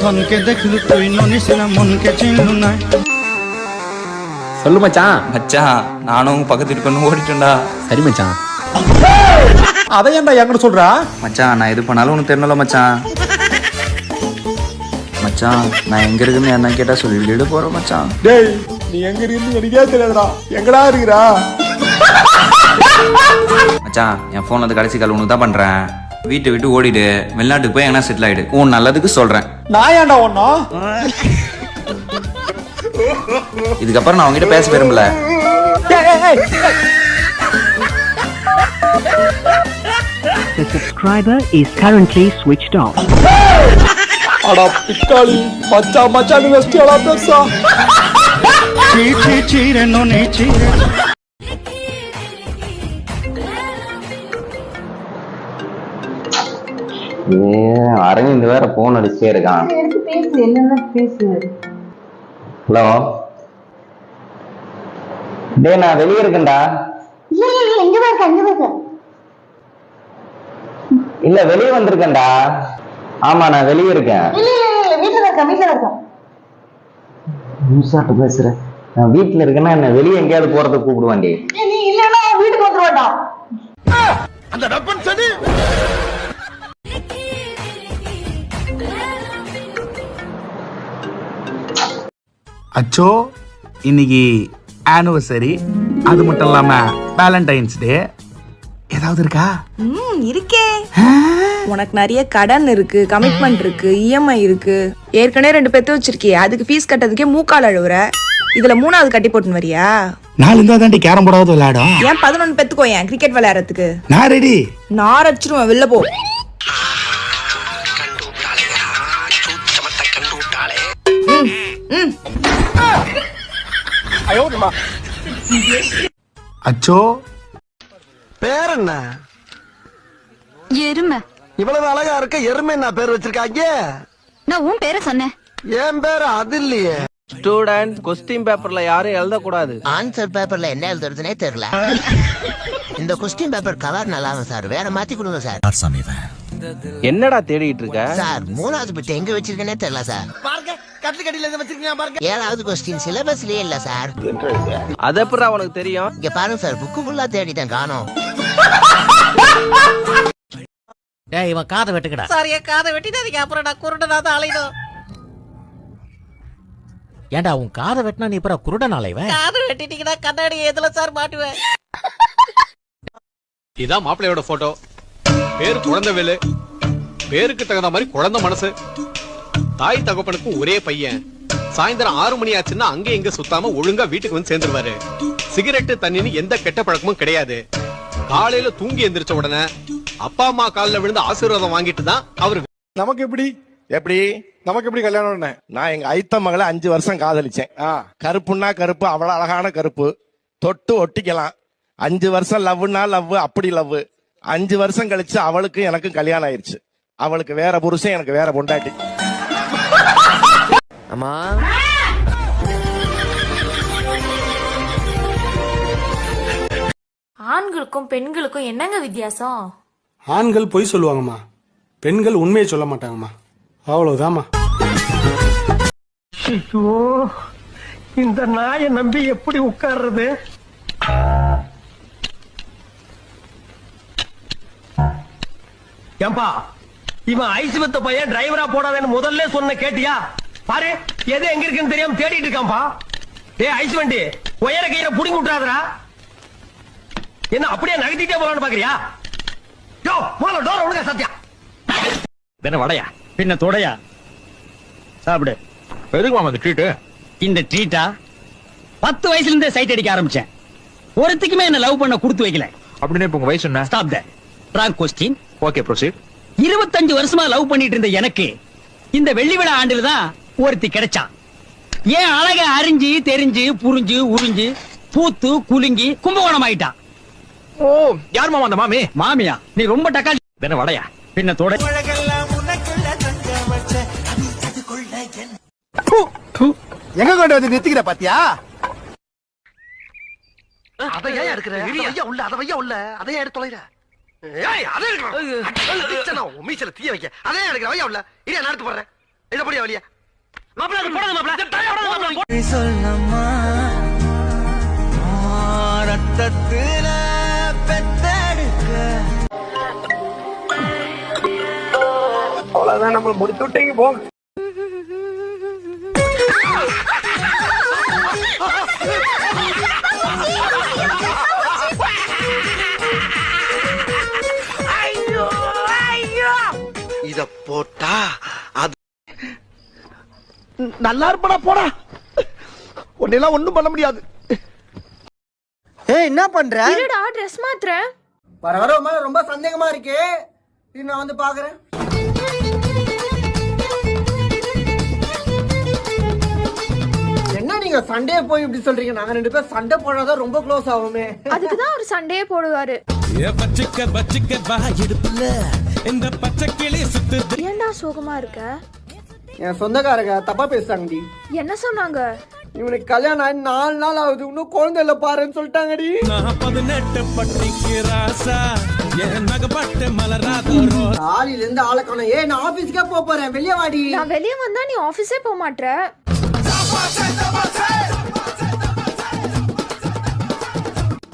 ধনকে দেখলু তুই ননিস না মনকে চিনলু না சொல்லு மச்சான் மச்சான் நானும் பக்கத்து வீட்டு பொண்ணு ஓடிட்டேன்டா சரி மச்சான் அதை ஏன்டா என்கிட்ட சொல்றா மச்சான் நான் எது பண்ணாலும் உனக்கு தெரியல மச்சான் மச்சான் நான் எங்க இருக்குன்னு என்ன கேட்டா சொல்லிட்டு போறேன் மச்சான் டேய் நீ எங்க இருந்து எனக்கே தெரியாதுடா எங்கடா இருக்கிறா மச்சான் என் போன்ல இருந்து கடைசி கால் உனக்கு தான் பண்றேன் வீட்டை விட்டு ஓடிடு. வெளிநாட்டுக்கு போய் எங்கன்னா செட்டில் ஆயிடு. உன் நல்லதுக்கு சொல்றேன். நான் ஏன்டா ஒன்னும் இதுக்கப்புறம் நான் உங்ககிட்ட பேச விரும்பல. The subscriber is currently switched off. அடா பிட்டாளி மச்சா மச்சான் வெஸ்டியாளா பேசா. சீ சீ சீரனோ நெய் சீரன் அரவிந்த் வேற போன் அடிச்சே இருக்கான். எடுத்து பேசு என்னென்ன பேசு? ஹலோ? டேய் நான் வெளியே இருக்கேன்டா. இல்ல இல்ல இல்ல வெளியே வந்திருக்கேன்டா. ஆமா நான் வெளியே இருக்கேன். இல்ல இல்ல இல்ல, இல்ல வீட்டுல தான் இருக்க வீட்டுல தான் இருக்க? நிமிஷாட்ட பேசுறேன் நான் வீட்டுல இருக்கேன்னா என்ன வெளியே எங்கேயாவது போறதுக்கு கூப்பிடுவாண்டி நீ இல்லன்னா வீட்டுக்கு வந்துட மாட்டான் அச்சோ இன்னைக்கு ஆனிவர்சரி அது மட்டும் இல்லாம வேலண்டைன்ஸ் டே ஏதாவது இருக்கா? ம் இருக்கே. உனக்கு நிறைய கடன் இருக்கு கமிட்மெண்ட் இருக்கு இஎம்ஐ இருக்கு. ஏற்கனவே ரெண்டு பெத்து வச்சிருக்கியே. அதுக்கு ஃபீஸ் கட்டதுக்கே மூக்கால் அழுவுற. இதுல மூணாவது கட்டி போட்டுன்னு வரியா? நாலு இருந்தா தாண்டி கேரம் போடாவது விளையாடும். ஏன் பதினொன்னு பெத்துக்கோ ஏன் கிரிக்கெட் விளையாடுறதுக்கு? நான் ரெடி நான் அடிச்சிருவேன் வெளில போ. ம், ம். அச்சோ. பேர் என்ன எருமை. இவ்வளவு அழகா இருக்க எருமை என்ன பேர் வச்சிருக்காங்க? நான் உன் பேரை சொன்னேன். என் பேர் அது இல்லையே. ஸ்டூடெண்ட் கொஸ்டின் பேப்பர்ல யாரும் எழுதக்கூடாது. ஆன்சர் பேப்பர்ல என்ன எழுதுறதுனே தெரியல. இந்த கொஸ்டின் பேப்பர் கவர் நல்லா சார் வேற மாத்தி கொடுங்க சார் என்னடா தேடிட்டு இருக்க? சார் மூணாவது பிட் எங்க வச்சிருக்கேனே தெரியல சார் பாருங்க. கட்டுக்கடியில இருந்து வச்சிருக்கீங்க பாருங்க. ஏழாவது கொஸ்டின் சிலபஸ்லயே இல்ல சார் அது எப்படா உனக்கு தெரியும்? இங்க பாருங்க சார் புக்கு ஃபுல்லா தேடிட்டேன் காணோம். ஏய் இவன் காதை வெட்டுக்கடா. சார் என் காதை வெட்டிடாதீங்க. அப்புறம் நான் குருடனா தான் அலையணும் ஏன்டா உன் காதை வெட்டினா நீ அப்புறம் குருடன் அலைவன் காதை வெட்டிட்டீங்கன்னா கண்ணாடி எதுல சார் மாட்டுவேன் இதான் மாப்பிள்ளையோட போட்டோ பேரு குழந்தைவேலு பேருக்கு தகுந்த மாதிரி குழந்தை மனசு. தாய் தகப்பனுக்கு ஒரே பையன். சாயந்தரம் ஆறு மணி ஆச்சுன்னா அங்க இங்க சுத்தாம ஒழுங்கா வீட்டுக்கு வந்து சேர்ந்துருவாரு. சிகரெட்டு தண்ணின்னு எந்த கெட்ட பழக்கமும் கிடையாது. காலையில தூங்கி எந்திரிச்ச உடனே அப்பா அம்மா காலில் விழுந்து ஆசீர்வாதம் வாங்கிட்டு தான் அவர் நமக்கு எப்படி? எப்படி? நமக்கு எப்படி கல்யாணம் நான் எங்க ஐத்த மகளை அஞ்சு வருஷம் காதலிச்சேன். கருப்புன்னா கருப்பு அவ்வளவு அழகான கருப்பு. தொட்டு ஒட்டிக்கலாம். அஞ்சு வருஷம் லவ்னா லவ் அப்படி லவ். அஞ்சு வருஷம் கழிச்சு அவளுக்கும் எனக்கும் கல்யாணம் ஆயிருச்சு. அவளுக்கு வேற புருஷன் எனக்கு வேற பொண்டாட்டி. அம்மா. ஆண்களுக்கும் பெண்களுக்கும் என்னங்க வித்தியாசம்? ஆண்கள் பொய் சொல்லுவாங்கம்மா. பெண்கள் உண்மையை சொல்ல மாட்டாங்கம்மா. அவ்வளவுதாம்மா. இந்த நாயை நம்பி எப்படி உட்கார்றது? ஏம்பா இவன் ஐஸ் வித்த பையன் டிரைவரா போடாதேன்னு முதல்ல சொன்ன கேட்டியா? பாரு எது எங்க இருக்குன்னு தெரியாம தேடிட்டு இருக்கான்பா டேய் ஐஸ் வண்டி உயர கையில புடிங்கி விட்டுறாதடா. என்ன அப்படியே நகர்த்திட்டே போலான்னு பாக்குறியா? யோ முதல்ல டோர் ஒழுங்கா சத்தியா? என்ன வடையா? பின்ன தொடையா? சாப்பிடு. எதுக்கு மாமா இந்த ட்ரீட்டு இந்த ட்ரீட்டா பத்து வயசுல இருந்தே சைட் அடிக்க ஆரம்பிச்சேன். ஒருத்திக்குமே என்ன லவ் பண்ண கொடுத்து வைக்கல. அப்படின்னு இப்ப உங்க வயசு என்ன? Stop the wrong question okay proceed இருபத்தஞ்சு வருஷமா லவ் பண்ணிட்டு இருந்த எனக்கு இந்த வெள்ளி விழா ஆண்டுல தான் ஒருத்தி கிடைச்சான். ஏன் அழக அறிஞ்சு தெரிஞ்சு புரிஞ்சு உறிஞ்சு பூத்து குலுங்கி கும்பகோணம் ஆயிட்டான் ஓ யார் மாமா அந்த மாமி? மாமியா நீ ரொம்ப டக்கால் என்ன வடையா. பின்ன தொட. எங்க கொண்டு வந்து நிறுத்திக்கிற பாத்தியா? அதையா எடுக்கிற? உள்ள அதை வையா உள்ள அதையா எடுத்து தொலைற? மீச்சல தீய வைக்க. அதே எனக்கு வையா உள்ள. இல்லையா நடத்து போடுறேன். இதை படியா வழியா சொல்லம்மா ரத்தத்துல பெத்தெடுக்க. அவ்வளவுதான் நம்ம முடிச்சு விட்டீங்க போங்க இத போட்டா நல்லா இருப்படா போடா. உன்னெல்லாம் ஒண்ணும் பண்ண முடியாது. ஏய் என்ன பண்ற? இருடா ட்ரெஸ் மாத்துறேன் வர வர மேல ரொம்ப சந்தேகமா இருக்கே. இரு, நான் வந்து பாக்குறேன். என்ன நீங்க சண்டே போய் இப்படி சொல்றீங்க? நாங்க ரெண்டு பேரும் சண்டை போடாதான் ரொம்ப க்ளோஸ் ஆகுமே அதுக்கு தான் அவர் சண்டையே போடுவாரு. ஏன்டா சோகமா இருக்க? என் சொந்தக்காரங்க தப்பா பேசுறாங்கடி. என்ன சொன்னாங்க? இவனுக்கு கல்யாணம் ஆகி நாலு நாள் ஆகுது. இன்னும் குழந்தை இல்ல பாருன்னு சொல்லிட்டாங்கடி. காலையில இருந்து ஆளை காணோம். ஏய் நான் ஆபீஸ்க்கே போக போறேன். வெளியே வாடி. நான் வெளியே வந்தா நீ ஆபீஸே போக மாட்ற.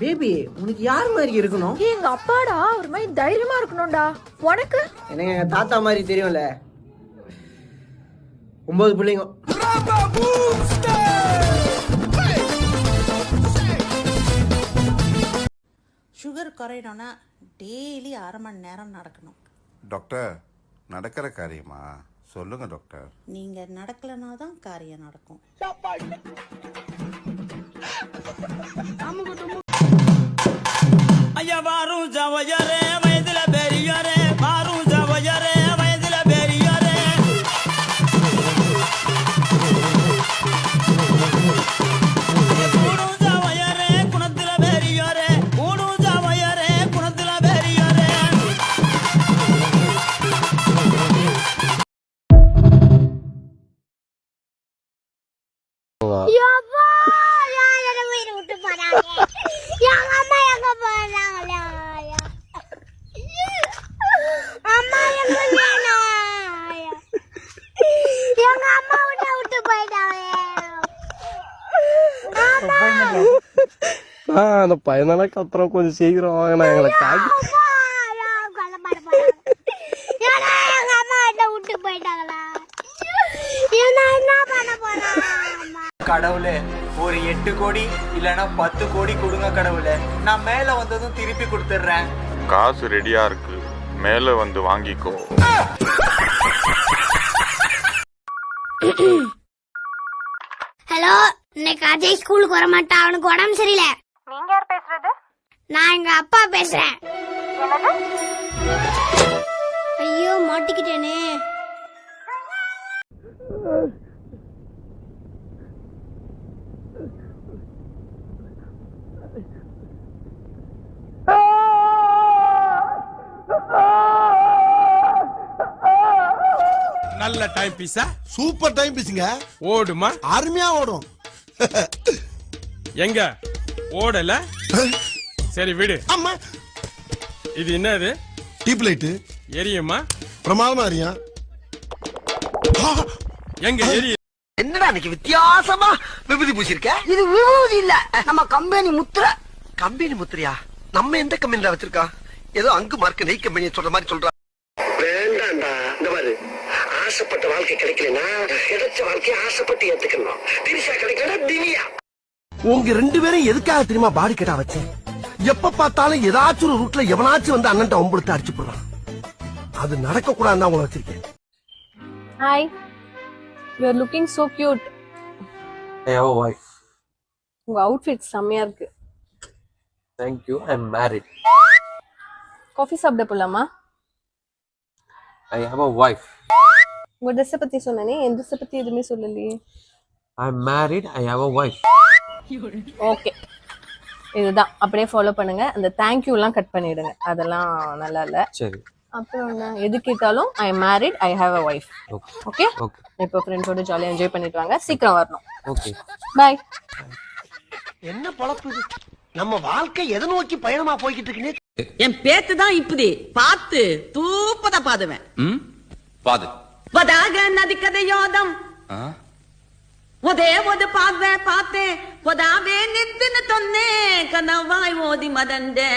பேபி உனக்கு யார் மாதிரி இருக்கணும்? எங்க அப்பாடா ஒரு மாதிரி தைரியமா இருக்கணும்டா. உனக்கு? எனக்கு எங்க தாத்தா மாதிரி தெரியும்ல? ஒன்பது பிள்ளைங்க சுகர் குறையணும்னா டெய்லி அரை மணி நேரம் நடக்கணும் டாக்டர் நடக்கிற காரியமா சொல்லுங்க டாக்டர் நீங்க நடக்கலனா தான் காரியம் நடக்கும் ஐயா வாரும் ஜவஜரே அந்த பையனால கத்துறோம் கொஞ்சம் சீக்கிரம் வாங்கினா எங்களை காக்கி கடவுளே ஒரு எட்டு கோடி இல்லனா பத்து கோடி கொடுங்க கடவுளே. நான் மேல வந்ததும் திருப்பி கொடுத்துட்றேன். காசு ரெடியா இருக்கு. மேல வந்து வாங்கிக்கோ. ஹலோ இன்னைக்கு அஜய் ஸ்கூலுக்கு வர மாட்டான் அவனுக்கு உடம்பு சரியில்லை. நீங்க யார் பேசுறது? நான் எங்க அப்பா பேசுறேன். ஐயோ மாட்டிக்கிட்டேனே. நல்ல டைம் பீஸா சூப்பர் டைம் பீஸுங்க ஓடுமா? அருமையா ஓடும். எங்க? ஓடல? சரி விடு. அம்மா. இது என்னது? டியூப் லைட் எரியுமா? பிரமாதமா எரியும் எங்க எரிய என்னடா இன்னைக்கு வித்தியாசமா விபூதி பூசிருக்க? இது விபூதி இல்ல. நம்ம கம்பெனி முத்திர. கம்பெனி முத்திரையா? நம்ம எந்த கம்பெனில வச்சிருக்கோம் ஏதோ அங்கு மார்க் நெய் கம்பெனி சொல்ற மாதிரி சொல்றா வேண்டாம்டா இந்த மாதிரி ஆசைப்பட்ட வாழ்க்கை கிடைக்கலனா கிடைச்ச வாழ்க்கையை ஆசைப்பட்டு ஏத்துக்கணும். திரிசா கிடைக்கலனா தினியா உங்க ரெண்டு பேரும் எதுக்காக தெரியுமா பாடி கேட்டா வச்சேன் எப்ப பார்த்தாலும் ஏதாச்சும் ஒரு ரூட்ல எவனாச்சும் வந்து அண்ணன் ஒம்புடுத்து அடிச்சு போடுறான் அது நடக்க கூடாதுன்னு உங்களை வச்சிருக்கேன். Hi you are looking so cute உங்க அவுட்ஃபிட் செம்மையா இருக்கு. Thank you I am married coffee சாப்பிட போலாமா? ஐ ஹாவ் அ வைஃப் உங்க ட்ரெஸ்ஸை பத்தி சொன்னனே என் ட்ரெஸ்ஸை பத்தி எதுவுமே சொல்லலையே. I am married I have a wife okay இதுதான். அப்படியே ஃபாலோ பண்ணுங்க. அந்த தேங்க்யூலாம் கட் பண்ணிடுங்க. அதெல்லாம் நல்லா இல்ல. சரி. அப்புறம் என்ன? எது கேட்டாலும் I am married I have a wife okay okay இப்போ ஃப்ரெண்ட்ஸோட ஜாலியாக என்ஜாய் பண்ணிட்டு வாங்க. சீக்கிரம் வரணும். ஓகே பாய் என்ன பழப்பு? நம்ம வாழ்க்கை எதை நோக்கி பயணமா போய்கிட்டு இருக்குன்னு என் பேத்து தான் இப்படி. பார்த்து தூப்பதா பாதுவேன். பாது. வதாக நதி கதையோதம். உதே ஒது பார்வே பார்த்தே பொதாவே நித்தின்னு தொன்னே கனவாய் ஓதி மதந்தே.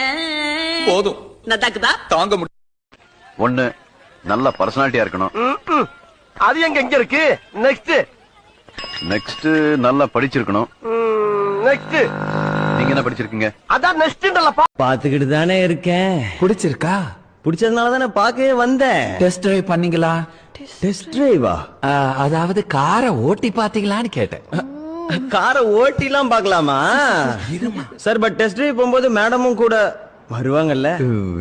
போதும். நதாக்குதா தாங்க முடியும் ஒன்னு நல்ல பர்சனாலிட்டியா இருக்கணும். அது எங்க எங்க இருக்கு? நெக்ஸ்ட் நெக்ஸ்ட் நல்லா படிச்சிருக்கணும். நெக்ஸ்ட் நீங்க என்ன படிச்சிருக்கீங்க? அதான் நெக்ஸ்ட் நல்லா பாத்துக்கிட்டு தானே இருக்கேன். பிடிச்சிருக்கா பிடிச்சதுனால தானே பார்க்கவே வந்தேன். டெஸ்ட் டிரைவ் பண்ணீங்களா? டெஸ்ட் டிரைவா அதாவது காரை ஓட்டி பாத்தீங்களான்னு கேட்டேன். காரை ஓட்டிலாம் பார்க்கலாமா? சார் பட் டெஸ்ட் டிரைவ் போகும்போது மேடமும் கூட வருவாங்கல்ல?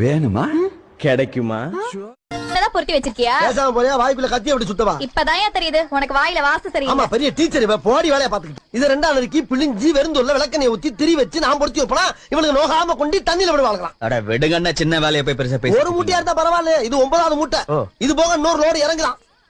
வேணுமா? கிடைக்குமா? பொருத்தி வச்சிருக்கியா? பேசாம போறியா? வாய்க்குள்ள கத்தி அப்படி சுத்தவா? இப்பதான் தெரியுது? உனக்கு வாயில வாசு சரி ஆமா பெரிய டீச்சர் இவ போடி வேலைய பாத்துக்கிட்டு இது ரெண்டாம் நறுக்கி பிழிஞ்சி வெறுந்துள்ள விளக்கணைய ஊத்தி திரி வச்சு நான் பொருத்தி வைப்பனா? இவனுக்கு நோகாம கொண்டு தண்ணியில விடுவாங்களாம் அட விடுங்கண்ணா சின்ன வேலையை போய் பெருசா ஒரு மூட்டையா இருந்தா பரவாயில்ல இது ஒன்பதாவது மூட்டை. இது போக இன்னொரு லோடு இறங்கலாம்.